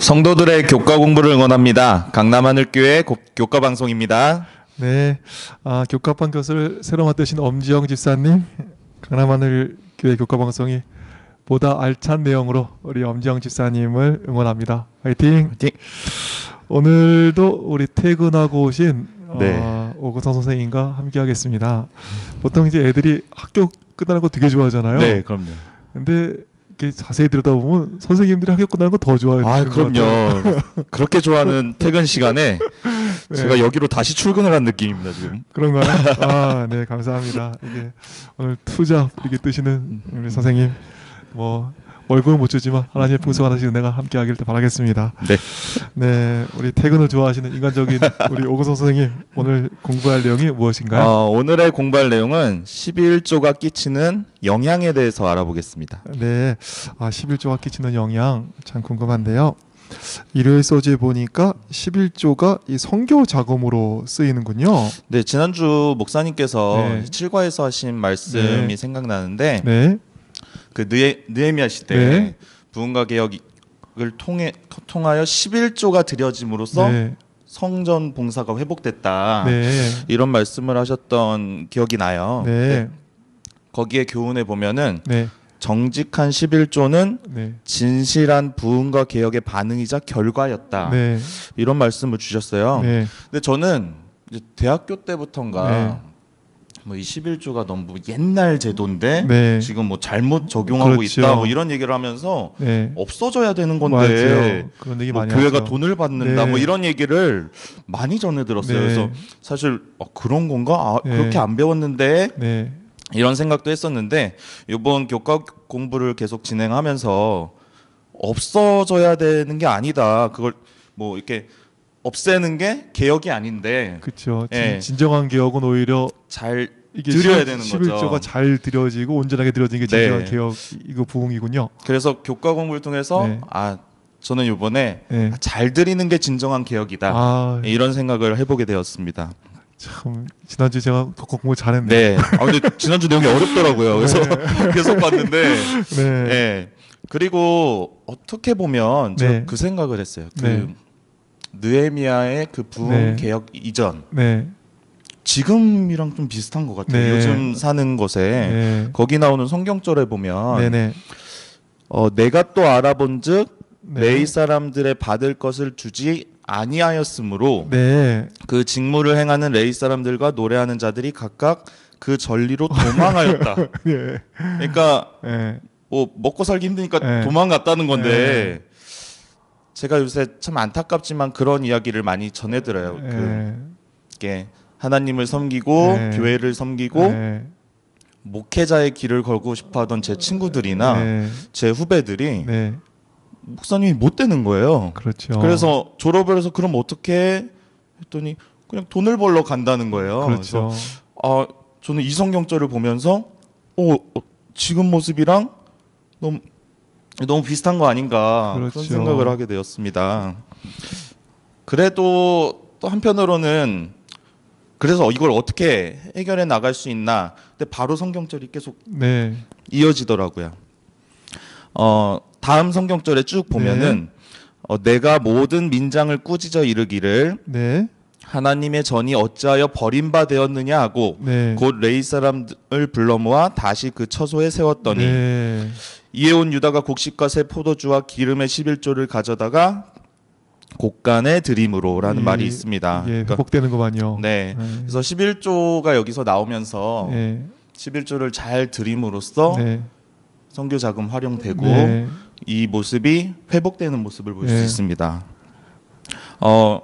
성도들의 교과 공부를 응원합니다. 강남하늘교회 고- 교과 방송입니다. 네, 아, 교과반 교수를 새로 맡으신 엄지영 집사님, 강남하늘 교회 교과 방송이 보다 알찬 내용으로 우리 엄지영 집사님을 응원합니다. 화이팅! 화이팅! 오늘도 우리 퇴근하고 오신 네. 어, 오구성 선생님과 함께하겠습니다. 보통 이제 애들이 학교 끝나는 거 되게 좋아하잖아요. 네, 그럼요. 근데 자세히 들여다보면 선생님들이 학교 끝나는 거 더 좋아해요. 아, 그럼요. 그렇게 좋아하는 퇴근 시간에 네. 제가 여기로 다시 출근을 한 느낌입니다, 지금. 그런가요? 아, 네, 감사합니다. 이게 오늘 투잡 이렇게 뜨시는 우리 선생님 뭐 월급은 못 주지만 하나님의 풍성하신 은혜가 함께하기를 바라겠습니다. 네. 네, 우리 퇴근을 좋아하시는 인간적인 우리 오구성 선생님 오늘 공부할 내용이 무엇인가요? 어, 오늘의 공부할 내용은 11조가 끼치는 영향에 대해서 알아보겠습니다. 네, 아 11조가 끼치는 영향 참 궁금한데요. 일요일 소지에 보니까 11조가 이 성교 자금으로 쓰이는군요. 네, 지난주 목사님께서 네. 7과에서 하신 말씀이 네. 생각나는데 네, 그 느에, 느헤미야 시대 네. 부흥과 개혁을 통해 통하여 11조가 드려짐으로써 네, 성전 봉사가 회복됐다. 네, 이런 말씀을 하셨던 기억이 나요. 네, 거기에 교훈에 보면은 네, 정직한 11조는 네, 진실한 부흥과 개혁의 반응이자 결과였다. 네, 이런 말씀을 주셨어요. 네, 근데 저는 대학교 때부터인가 네. 뭐이 11조가 너무 옛날 제도인데 네. 지금 뭐 잘못 적용하고 그렇죠. 있다 뭐 이런 얘기를 하면서 네. 없어져야 되는 건데 뭐 교회가 하죠. 돈을 받는다 네. 뭐 이런 얘기를 많이 전해 들었어요. 네. 그래서 사실 어, 그런 건가? 아, 네. 그렇게 안 배웠는데 네, 이런 생각도 했었는데 이번 교과 공부를 계속 진행하면서 없어져야 되는 게 아니다. 그걸 뭐 이렇게 없애는 게 개혁이 아닌데 그렇죠. 예. 진정한 개혁은 오히려 잘 이게 드려야 11, 되는 11조가 거죠. 잘 드려지고 온전하게 드려진 게 진정한 네. 개혁 이거 부흥이군요. 그래서 교과 공부를 통해서 네. 아 저는 이번에 네. 잘 드리는 게 진정한 개혁이다. 아, 이런 생각을 해보게 되었습니다. 참 지난주 제가 독학 공부 잘했네. 네. 아 근데 지난주 내용이 어렵더라고요. 그래서 계속 봤는데 네. 네. 그리고 어떻게 보면 제가 네. 그 생각을 했어요. 그 네. 느헤미야의 그 부흥 네. 개혁 이전 네. 지금이랑 좀 비슷한 것 같아요. 네. 요즘 사는 곳에 네. 거기 나오는 성경절에 보면 네. 네. 어, 내가 또 알아본즉 네. 레이 사람들의 받을 것을 주지 아니하였으므로 네. 그 직무를 행하는 레이 사람들과 노래하는 자들이 각각 그 전리로 도망하였다. 네. 그러니까 네. 뭐 먹고 살기 힘드니까 네. 도망갔다는 건데 제가 요새 참 안타깝지만 그런 이야기를 많이 전해들어요. 그 네. 이게 하나님을 섬기고 네. 교회를 섬기고 네. 목회자의 길을 걸고 싶어하던 제 친구들이나 네. 제 후배들이 네. 목사님이 못 되는 거예요. 그렇죠. 그래서 졸업을 해서 그럼 어떻게 해? 했더니 그냥 돈을 벌러 간다는 거예요. 그렇죠. 그래서 아 저는 이 성경절을 보면서 어, 어, 지금 모습이랑 너무 너무 비슷한 거 아닌가 그런 그렇죠. 생각을 하게 되었습니다. 그래도 또 한편으로는 그래서 이걸 어떻게 해결해 나갈 수 있나? 근데 바로 성경절이 계속 네. 이어지더라고요. 어, 다음 성경절에 쭉 보면은 어, 내가 모든 민장을 꾸짖어 이르기를 네. 하나님의 전이 어찌하여 버림받되었느냐 하고 네. 곧 레이 사람을 불러 모아 다시 그 처소에 세웠더니 네. 이에 온 유다가 곡식과 새 포도주와 기름의 11조를 가져다가 곡간에 드림으로라는 예, 말이 있습니다. 예, 그러니까 회복되는 거만요. 네. 네. 그래서 11조가 여기서 나오면서 네. 11조를 잘 드림으로써 네. 선교 자금 활용되고 네. 이 모습이 회복되는 모습을 볼수 네. 있습니다. 어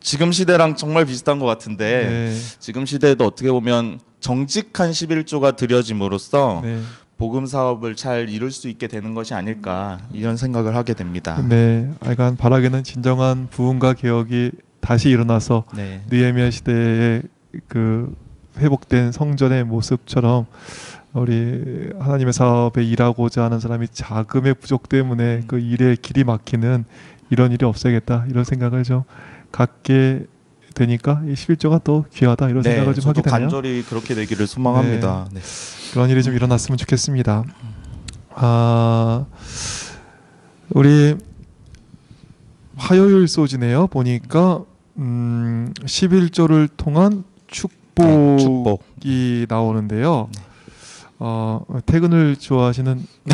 지금 시대랑 정말 비슷한 것 같은데 네. 지금 시대에도 어떻게 보면 정직한 11조가 들여짐으로써 네. 복음 사업을 잘 이룰 수 있게 되는 것이 아닐까 이런 생각을 하게 됩니다. 네. 하여간 바라기는 진정한 부흥과 개혁이 다시 일어나서 네. 느헤미야 시대의 그 회복된 성전의 모습처럼 우리 하나님의 사업에 일하고자 하는 사람이 자금의 부족 때문에 그 일에 길이 막히는 이런 일이 없어야겠다 이런 생각을 좀 갖게 되니까 이 11조가 또 귀하다 이런 생각을 좀 하게 되네요. 간절히 그렇게 되기를 소망합니다. 네. 그런 일이 좀 일어났으면 좋겠습니다. 아 우리 화요일 소지네요. 보니까 음, 11조를 통한 축복이 네, 축복. 나오는데요. 어, 퇴근을 좋아하시는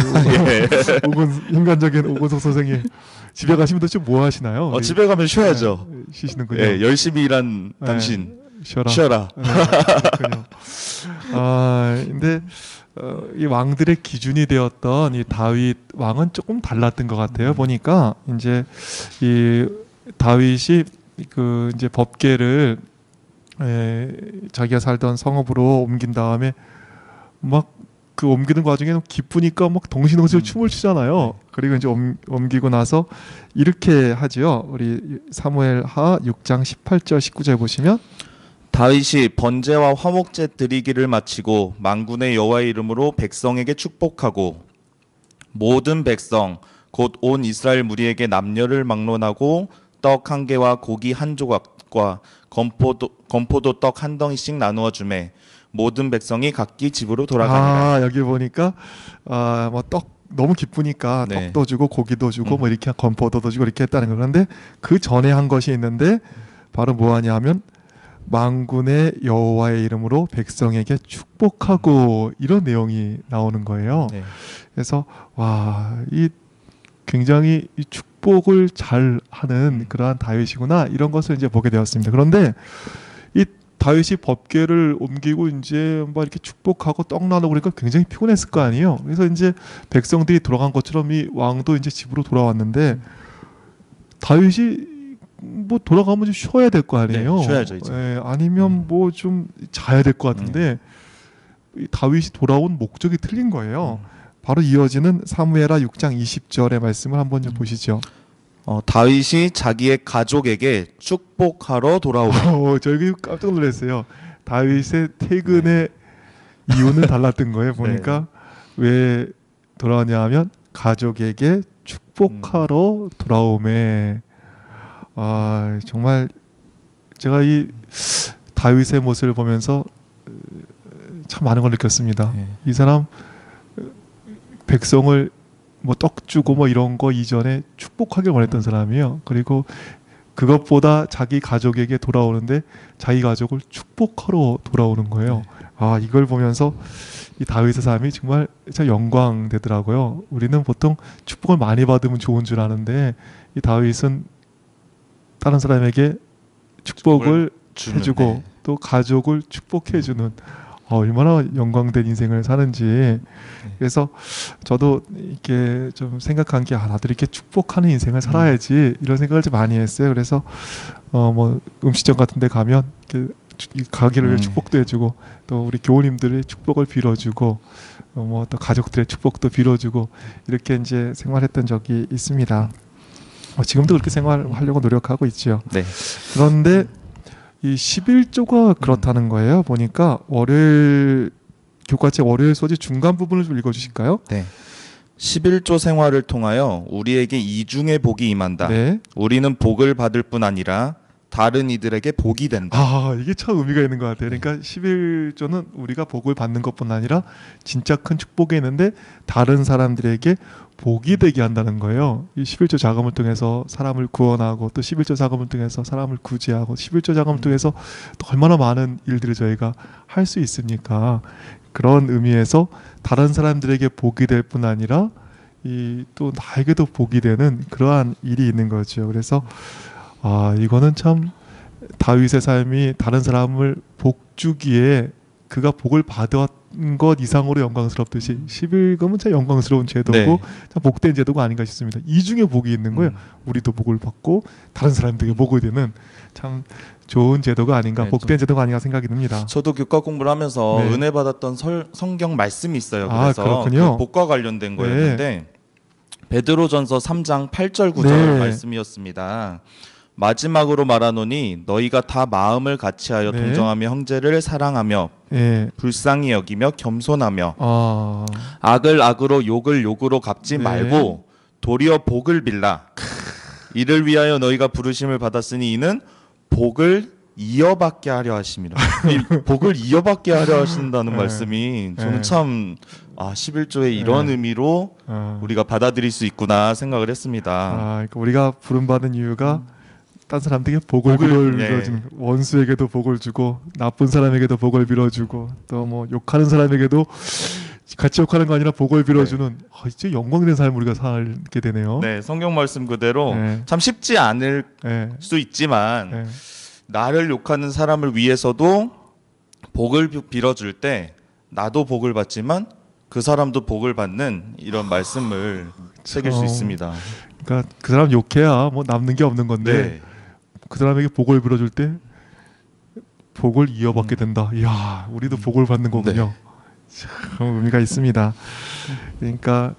예. 오근 인간적인 오근석 선생님 집에 가시면 도대체 뭐 하시나요? 어, 집에 가면 쉬어야죠. 네, 쉬시는군요. 예, 열심히 일한 네. 당신 쉬어라. 쉬어라. 네. 아, 근데 어, 이 왕들의 기준이 되었던 이 다윗 왕은 조금 달랐던 것 같아요. 음. 보니까 이제 이 다윗이 그 이제 법계를 에, 자기가 살던 성읍으로 옮긴 다음에 막 그 옮기는 과정에 기쁘니까 막 동시동시에 음. 춤을 추잖아요. 그리고 이제 옮, 옮기고 나서 이렇게 하지요. 우리 사무엘 하 6장 18절 19절 보시면 다윗이 번제와 화목제 드리기를 마치고 만군의 여호와의 이름으로 백성에게 축복하고 모든 백성 곧 온 이스라엘 무리에게 남녀를 막론하고 떡 한 개와 고기 한 조각과 건포도 건포도 떡 한 덩이씩 나누어 주매 모든 백성이 각기 집으로 돌아가니라. 아 여기 보니까 아뭐 떡 너무 기쁘니까 네. 떡도 주고 고기도 주고 음. 뭐 이렇게 건포도도 주고 이렇게 했다는 거 그런데 그 전에 한 것이 있는데 바로 뭐하냐면 망군의 여호와의 이름으로 백성에게 축복하고 이런 내용이 나오는 거예요. 네. 그래서 와 이 굉장히 이 축복을 잘 하는 그러한 다윗이구나 이런 것을 이제 보게 되었습니다. 그런데 이 다윗이 법궤를 옮기고 이제 막 이렇게 축복하고 떡 나누고 그러니까 굉장히 피곤했을 거 아니에요. 그래서 이제 백성들이 돌아간 것처럼 이 왕도 이제 집으로 돌아왔는데 다윗이 뭐 돌아가면 좀 쉬어야 될 거 아니에요. 네, 쉬어야죠, 이제. 예, 아니면 뭐 좀 자야 될 것 같은데 이 다윗이 돌아온 목적이 틀린 거예요. 바로 이어지는 사무엘하 6장 20절의 말씀을 한번 좀 보시죠. 어, 다윗이 자기의 가족에게 축복하러 돌아오고 어, 저기 깜짝 놀랐어요. 다윗의 퇴근의 이유는 달랐던 거예요. 보니까 왜 돌아왔냐 하면 가족에게 축복하러 돌아오매. 아 정말 제가 이 다윗의 모습을 보면서 어, 참 많은 걸 느꼈습니다. 네. 이 사람 어, 백성을 뭐 떡 주고 뭐 이런 거 이전에 축복하길 원했던 사람이에요. 그리고 그것보다 자기 가족에게 돌아오는데 자기 가족을 축복하러 돌아오는 거예요. 아 이걸 보면서 이 다윗의 삶이 정말 참 영광되더라고요. 우리는 보통 축복을 많이 받으면 좋은 줄 아는데 이 다윗은 다른 사람에게 축복을 주는, 해주고 네. 또 가족을 축복해주는 어, 얼마나 영광된 인생을 사는지 그래서 저도 이렇게 좀 생각한 게 아, 나도 이렇게 축복하는 인생을 살아야지 이런 생각을 좀 많이 했어요. 그래서 어 뭐 음식점 같은데 가면 이렇게 가게를 음. 축복도 해주고 또 우리 교우님들의 축복을 빌어주고 어, 뭐또 가족들의 축복도 빌어주고 이렇게 이제 생활했던 적이 있습니다. 어, 지금도 그렇게 생활하려고 노력하고 있죠. 네. 그런데 이 11조가 그렇다는 거예요. 보니까 월요일 교과책 월요일 소지 중간 부분을 좀 읽어주실까요? 네. 11조 생활을 통하여 우리에게 이중의 복이 임한다. 네. 우리는 복을 받을 뿐 아니라 다른 이들에게 복이 된다. 아 이게 참 의미가 있는 것 같아요. 그러니까 11조는 우리가 복을 받는 것뿐 아니라 진짜 큰 축복이 있는데 다른 사람들에게 복이 되게 한다는 거예요. 이 11조 자금을 통해서 사람을 구원하고 또 11조 자금을 통해서 사람을 구제하고 11조 자금을 통해서 또 얼마나 많은 일들을 저희가 할 수 있습니까? 그런 의미에서 다른 사람들에게 복이 될 뿐 아니라 이 또 나에게도 복이 되는 그러한 일이 있는 거죠. 그래서 아 이거는 참 다윗의 삶이 다른 사람을 복 주기에 그가 복을 받은 것 이상으로 영광스럽듯이 11금은 참 영광스러운 제도고 네. 참 복된 제도가 아닌가 싶습니다. 이 중에 복이 있는 거예요. 음. 우리도 복을 받고 다른 사람들에게 복을 되는 참 좋은 제도가 아닌가, 네, 복된 제도가 아닌가 생각이 듭니다. 저도 교과 공부를 하면서 네. 은혜 받았던 설, 성경 말씀이 있어요. 아, 그래서 그렇군요. 그 복과 관련된 거였는데 베드로전서 3장 8절 9절 네. 말씀이었습니다. 마지막으로 말하노니 너희가 다 마음을 같이하여 네. 동정하며 형제를 사랑하며 예. 불쌍히 여기며 겸손하며 아, 악을 악으로 욕을 욕으로 갚지 네. 말고 도리어 복을 빌라. 이를 위하여 너희가 부르심을 받았으니 이는 복을 이어받게 하려 하심이라. 이 복을 이어받게 하려 하신다는 네. 말씀이 저는 네. 참 아, 11조의 이런 네. 의미로 어, 우리가 받아들일 수 있구나 생각을 했습니다. 아, 그러니까 우리가 부름 받은 이유가 딴 사람들에게 복을, 복을, 빌어주는 원수에게도 복을 주고 나쁜 사람에게도 복을 빌어주고 또 뭐 욕하는 사람에게도 같이 욕하는 거 아니라 복을 빌어주는 아, 이제 영광된 삶을 우리가 살게 되네요. 네, 성경 말씀 그대로 네. 참 쉽지 않을 네. 수 있지만 네. 나를 욕하는 사람을 위해서도 복을 비- 빌어줄 때 나도 복을 받지만 그 사람도 복을 받는 이런 말씀을 새길 수 참. 있습니다. 그러니까 그 사람 욕해야 뭐 남는 게 없는 건데 네. 그 사람에게 복을 빌어줄 때 복을 이어받게 된다. 이야, 우리도 복을 받는 거군요. 참 의미가 있습니다. 그러니까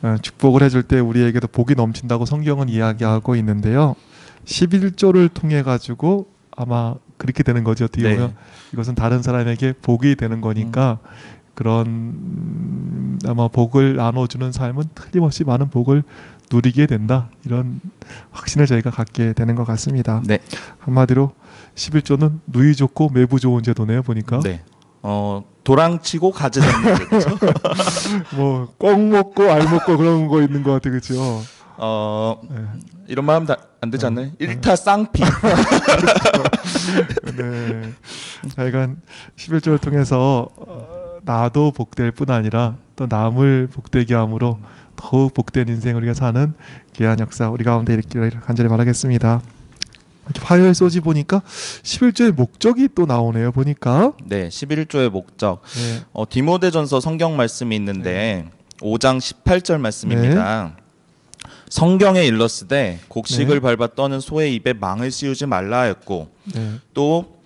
어, 축복을 해줄 때 우리에게도 복이 넘친다고 성경은 이야기하고 있는데요. 11조를 통해 가지고 아마 그렇게 되는 거죠. 어떻게 네. 보면 이것은 다른 사람에게 복이 되는 거니까 그런 음, 아마 복을 나눠주는 삶은 틀림없이 많은 복을 누리게 된다. 이런 확신을 저희가 갖게 되는 것 같습니다. 네. 한마디로 11조는 누이 좋고 매부 좋은 제도네요. 보니까 네. 어, 도랑치고 가지 잡는 거죠. 뭐꽝 먹고 알 먹고 그런 거 있는 것 같아, 그렇죠? 어, 네. 이런 말 하면 다- 안 되지 않나요? 일타 쌍피. 네. 하여간 11조를 통해서 어, 나도 복될 뿐 아니라 또 남을 복되게 함으로 더욱 복된 인생 우리가 사는 귀한 역사 우리 가운데 있기를 간절히 바라겠습니다. 화요일 소지 보니까 11조의 목적이 또 나오네요. 보니까 네, 11조의 목적. 네. 어, 디모데전서 성경 말씀이 있는데 5장 18절 말씀입니다. 성경에 일렀으되 곡식을 네. 밟아 떠는 소의 입에 망을 씌우지 말라 하였고 네. 또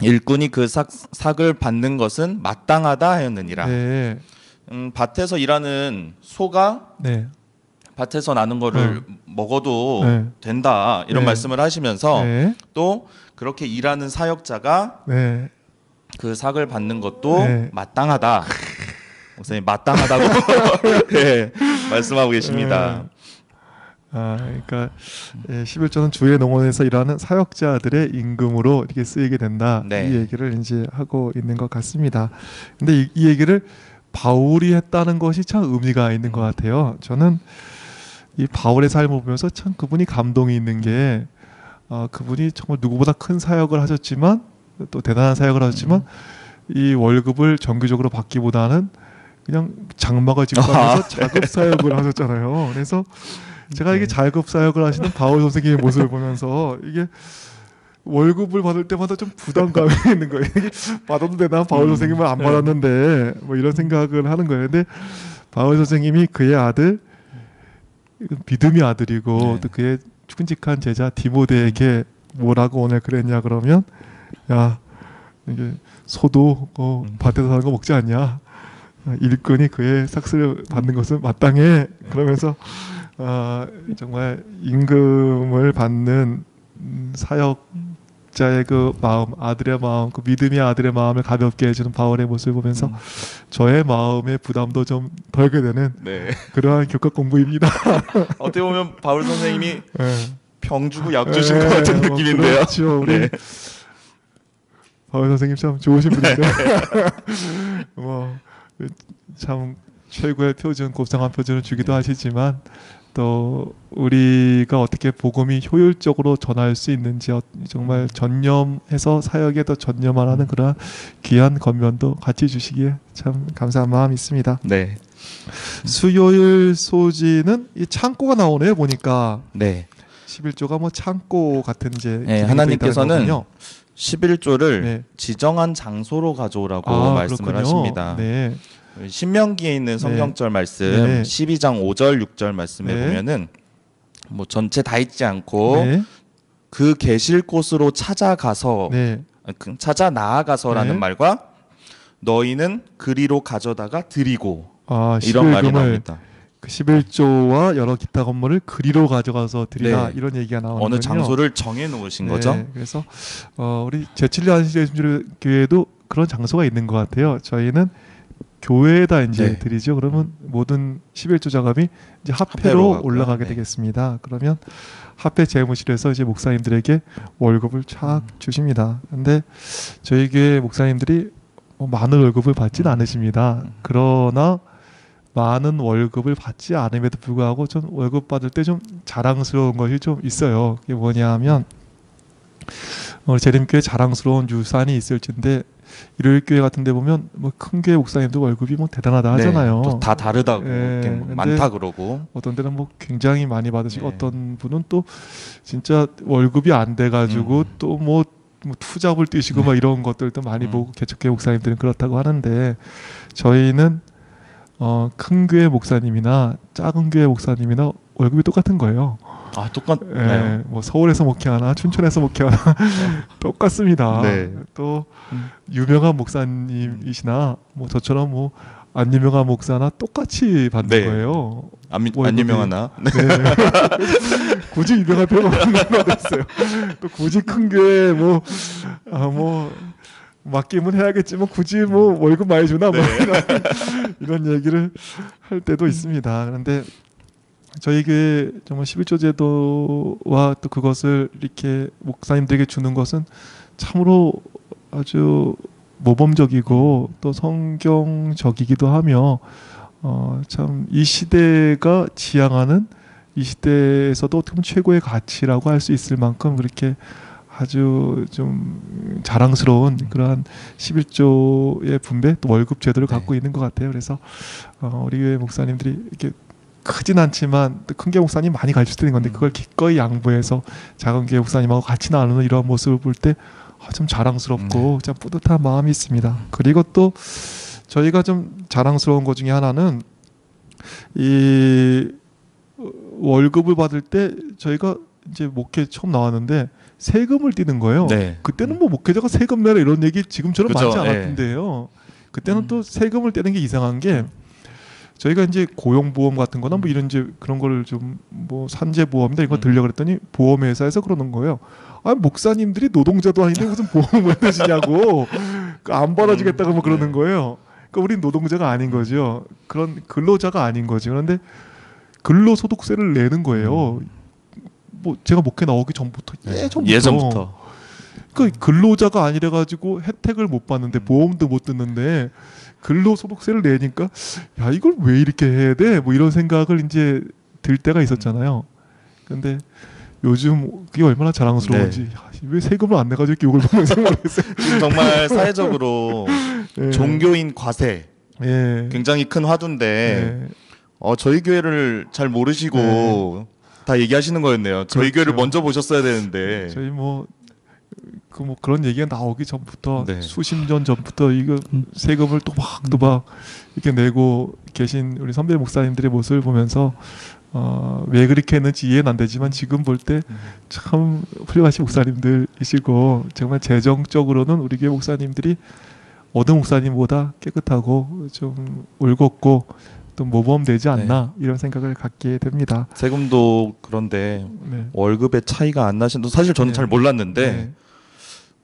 일꾼이 그 삭, 삭을 받는 것은 마땅하다 하였느니라. 네. 음, 밭에서 일하는 소가 네. 밭에서 나는 거를 먹어도 네. 된다 이런 네. 말씀을 하시면서 네. 또 그렇게 일하는 사역자가 네. 그 삭을 받는 것도 네. 마땅하다. 목사님 마땅하다고 네, 말씀하고 계십니다. 아, 그러니까 예, 11조는 주의 농원에서 일하는 사역자들의 임금으로 이렇게 쓰이게 된다. 네. 이 얘기를 이제 하고 있는 것 같습니다. 근데 이, 이 얘기를 바울이 했다는 것이 참 의미가 있는 것 같아요. 저는 이 바울의 삶을 보면서 참 그분이 감동이 있는 게 아, 그분이 정말 누구보다 큰 사역을 하셨지만 또 대단한 사역을 하셨지만 이 월급을 정규적으로 받기보다는 그냥 장막을 집하면서 아, 자급 사역을 하셨잖아요. 그래서 제가 이게 자급 사역을 하시는 바울 선생님의 모습을 보면서 이게 월급을 받을 때마다 좀 부담감이 있는 거예요. 받아도 되나 바울 음. 선생님은 안 네. 받았는데 뭐 이런 생각을 하는 거예요. 근데 바울 선생님이 그의 아들 믿음의 아들이고 네. 또 그의 kun직한 제자 디모데에게 뭐라고 오늘 그랬냐 그러면 야 이게 소도 어, 음. 밭에서 사는 거 먹지 않냐 아, 일꾼이 그의 삭스를 받는 것은 마땅해 그러면서 아, 정말 임금을 받는 음, 사역 자의 그 마음 아들의 마음 그 믿음의 아들의 마음을 가볍게 해주는 바울의 모습을 보면서 음. 저의 마음의 부담도 좀 덜게 되는 네. 그러한 교과 공부입니다. 어떻게 보면 바울 선생님이 예. 병 주고 약 주신 예, 것 같은 뭐 느낌인데요. 그렇죠. 우리 네. 바울 선생님 참 좋으신 분인데 뭐참 최고의 표준 곱상한 표준을 주기도 하시지만 또 우리가 어떻게 복음이 효율적으로 전할 수 있는지 어- 정말 전념해서 사역에 더 전념하라는 그런 귀한 권면도 같이 주시기에 참 감사한 마음이 있습니다. 네. 수요일 소지는 이 창고가 나오네요 보니까 네. 11조가 뭐 창고 같은 이제 네, 하나님께서는 또 있다는 거군요. 11조를 네. 지정한 장소로 가져오라고 아, 말씀을 그렇군요. 하십니다. 네. 신명기에 있는 성경절 말씀 네. 12장 5절 6절 말씀에 네. 보면은 뭐 전체 다 있지 않고 네. 그 계실 곳으로 찾아가서 네. 아, 그 찾아 나아가서라는 네. 말과 너희는 그리로 가져다가 드리고 아, 이런 말이 11금을 나옵니다. 그 11조와 여러 기타 건물을 그리로 가져가서 드리라 네. 이런 얘기가 나오는 어느. 장소를 정해 놓으신 거죠? 네, 그래서 어, 우리 제칠리 안시대 예수님교회도 그런 장소가 있는 것 같아요. 저희는 교회에다 이제 네. 드리죠. 그러면 모든 11조 자금이 이제 합회로. 올라가게 네. 되겠습니다. 그러면 합회 재무실에서 이제 목사님들에게 월급을 착 음. 주십니다. 근데 저희 교회 목사님들이 뭐 많은 월급을 받지는 음. 않으십니다. 음. 그러나 많은 월급을 받지 않음에도 불구하고 좀 월급 받을 때 좀 자랑스러운 것이 좀 있어요. 그게 뭐냐 하면 어, 재림교회 자랑스러운 유산이 있을진데 일요일 교회 같은 데 보면 뭐 큰 교회 목사님도 월급이 뭐 대단하다 하잖아요. 네, 또다 다르다고 뭐 근데- 많다 그러고. 어떤 데는 뭐 굉장히 많이 받으시고 네. 어떤 분은 또 진짜 월급이 안 돼 가지고 음. 또뭐 투잡을 뛰시고 막 이런 것들도 많이 음. 보고 개척교회 목사님들은 그렇다고 하는데 저희는 어, 큰 교회 목사님이나 작은 교회 목사님이나 월급이 똑같은 거예요. 아 똑같나요? 예, 뭐 서울에서 목회하나 춘천에서 목회하나 똑같습니다. 네. 또 음. 유명한 목사님이시나 뭐 저처럼 뭐 안 유명한 목사나 똑같이 받는 네. 거예요. 안, 미- 안 월급이- 유명하나? 네. 네. 굳이 유명할 필요가 없는 것 같았어요. 또 굳이 큰 교회 뭐, 아, 뭐, 맡김은 해야겠지만 굳이 뭐 월급 많이 주나 뭐 이런, 이런 얘기를 할 때도 있습니다. 그런데 저희 교회 정말 11조 제도와 또 그것을 이렇게 목사님들에게 주는 것은 참으로 아주 모범적이고 또 성경적이기도 하며 어, 참 이 시대가 지향하는 이 시대에서도 어떻게 보면 최고의 가치라고 할 수 있을 만큼 그렇게 아주 좀 자랑스러운 그러한 11조의 분배 또 월급 제도를 네. 갖고 있는 것 같아요. 그래서 어, 우리 교회 목사님들이 이렇게 크진 않지만 큰 교회 목사님 많이 가르칠 때는 건데 음. 그걸 기꺼이 양보해서 작은 교회 목사님하고 같이 나누는 이러한 모습을 볼때 아, 좀 자랑스럽고 참 뿌듯한 마음이 있습니다. 그리고 또 저희가 좀 자랑스러운 것 중에 하나는 이 어, 월급을 받을 때 저희가 이제 목회 처음 나왔는데 세금을 띠는 거예요. 네. 그때는 뭐 목회자가 세금 내라 이런 얘기 지금처럼 그죠, 많지 예. 않았는데요. 그때는 음. 또 세금을 떼는 게 이상한 게 저희가 이제 고용보험 같은 거나 뭐 이런 이제 그런 거를 좀 뭐 산재보험이다 이거 음. 들려 그랬더니 보험회사에서 그러는 거예요. 아 목사님들이 노동자도 아닌데 무슨 보험을 내시냐고 그안 받아주겠다고 뭐 그러는 네. 거예요. 그러니까 우린 노동자가 아닌 거죠. 그런 근로자가 아닌 거죠. 그런데 근로소득세를 내는 거예요. 뭐 제가 목회 나오기 전부터 예전부터 음. 예전부터. 그 근로자가 아니라 가지고 혜택을 못 받는데 음. 보험도 못 듣는데 근로 소득세를 내니까 야 이걸 왜 이렇게 해야 돼? 뭐 이런 생각을 이제 들 때가 있었잖아요. 근데 요즘 그게 얼마나 자랑스러운지 네. 야, 왜 세금을 안 내가지고 이렇게 욕을 먹는지 모르겠어요. 지금 정말 사회적으로 예. 종교인 과세 예. 굉장히 큰 화두인데 예. 어, 저희 교회를 잘 모르시고 네. 다 얘기하시는 거였네요. 저희 그렇죠. 교회를 먼저 보셨어야 되는데. 저희 뭐 그 뭐 그런 얘기가 나오기 전부터 네. 수십 년 전부터 이거 음. 세금을 또박또박 이렇게 내고 계신 우리 선배 목사님들의 모습을 보면서 어, 왜 그렇게 했는지 이해는 안 되지만 지금 볼 때 참 훌륭하신 목사님들이시고 정말 재정적으로는 우리 교회 목사님들이 어느 목사님보다 깨끗하고 좀 올곧고 또 모범되지 않나 이런 생각을 갖게 됩니다. 세금도 그런데 네. 월급의 차이가 안 나신도 사실 저는 네. 잘 몰랐는데 네.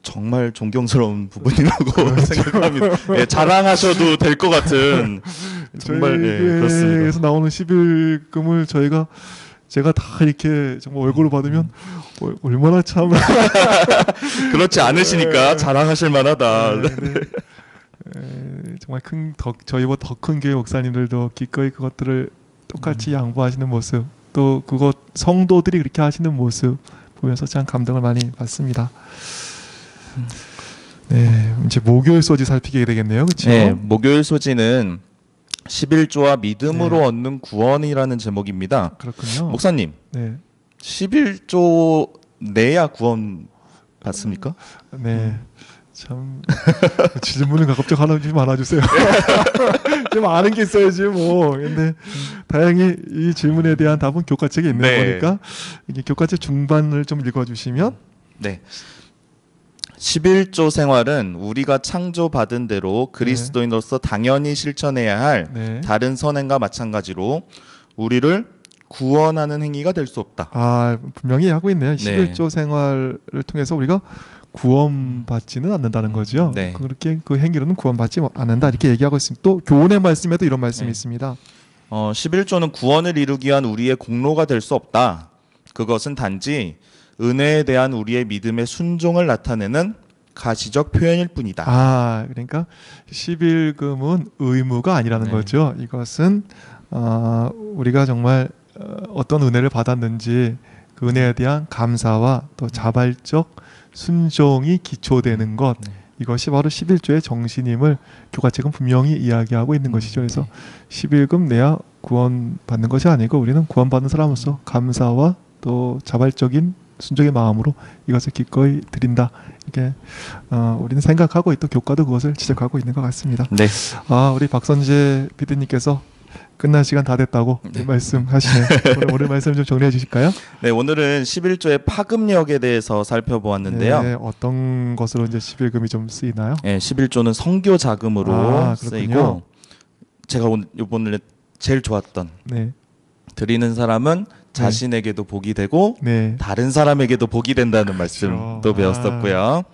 정말 존경스러운 부분이라고 생각합니다. 예, 자랑하셔도 될 것 같은 정말 예, 그렇습니다. 나오는 11금을 저희가 제가 다 이렇게 정말 월급을 받으면 어, 얼마나 참 그렇지 않으시니까 자랑하실 만하다. 네, 네. 에, 정말 큰 더, 저희보다 더 큰 교회 목사님들도 기꺼이 그것들을 똑같이 양보하시는 모습 또 그것 성도들이 그렇게 하시는 모습 보면서 참 감동을 많이 받습니다. 네, 이제 목요일 소지 살피게 되겠네요, 그렇죠? 네, 목요일 소지는 11조와 믿음으로 네. 얻는 구원이라는 제목입니다. 그렇군요. 목사님, 네, 11조 내야 구원 받습니까? 네. 참 질문을 가급적 하나 좀 많아주세요. 좀 아는 게 있어야지 뭐. 근데 다행히 이 질문에 대한 답은 교과책에 있는 네. 거니까 이게 교과책 중반을 좀 읽어주시면 네. 11조 생활은 우리가 창조받은 대로 그리스도인으로서 당연히 실천해야 할 네. 다른 선행과 마찬가지로 우리를 구원하는 행위가 될 수 없다. 아 분명히 하고 있네요. 네. 11조 생활을 통해서 우리가 구원받지는 않는다는 거죠. 네. 그렇게 그 행위로는 구원받지 않는다 이렇게 얘기하고 있습니다. 또 교훈의 말씀에도 이런 말씀이 네. 있습니다. 어, 11조는 구원을 이루기 위한 우리의 공로가 될 수 없다. 그것은 단지 은혜에 대한 우리의 믿음의 순종을 나타내는 가시적 표현일 뿐이다. 아, 그러니까 11금은 의무가 아니라는 네. 거죠. 이것은 어, 우리가 정말 어, 어떤 은혜를 받았는지 그 은혜에 대한 감사와 또 자발적 순종이 기초되는 것. 네. 이것이 바로 11조의 정신임을 교가책은 분명히 이야기하고 있는 것이죠. 그래서 네. 11금 내야 구원받는 것이 아니고 우리는 구원받는 사람으로서 감사와 또 자발적인 순종의 마음으로 이것을 기꺼이 드린다. 이게 어, 우리는 생각하고 또 교과도 그것을 지적하고 있는 것 같습니다. 네. 아 우리 박선재 PD님께서 끝날 시간 다 됐다고 네. 말씀하시네. 오늘, 오늘 말씀 좀 정리해 주실까요? 네, 오늘은 11조의 파급력에 대해서 살펴보았는데요. 네, 어떤 것으로 이제 11금이 좀 쓰이나요? 네, 11조는 성교 자금으로 아. 쓰이고 제가 오늘 이번에 제일 좋았던 네, 드리는 사람은 자신에게도 복이 되고 네, 다른 사람에게도 복이 된다는 말씀도 그렇죠. 배웠었고요.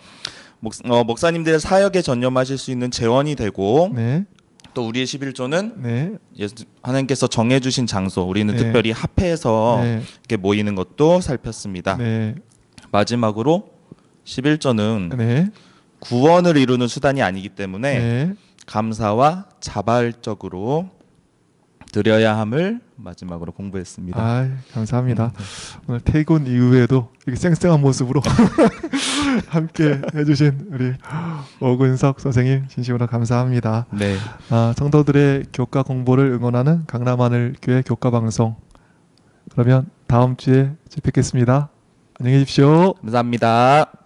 목, 어, 목사님들의 사역에 전념하실 수 있는 재원이 되고 네, 또 우리의 11조는 네, 예수, 하나님께서 정해주신 장소 우리는 네. 특별히 합해서 네, 이렇게 모이는 것도 살폈습니다. 네, 마지막으로 11조는 네, 구원을 이루는 수단이 아니기 때문에 네. 감사와 자발적으로 드려야 함을 마지막으로 공부했습니다. 아, 감사합니다. 네. 오늘 퇴근 이후에도 이렇게 쌩쌩한 모습으로 함께 해주신 우리 오근석 선생님 진심으로 감사합니다. 네, 아, 성도들의 교과 공부를 응원하는 강남하늘교회 교과 방송. 그러면 다음 주에 뵙겠습니다. 안녕히 계십시오. 감사합니다.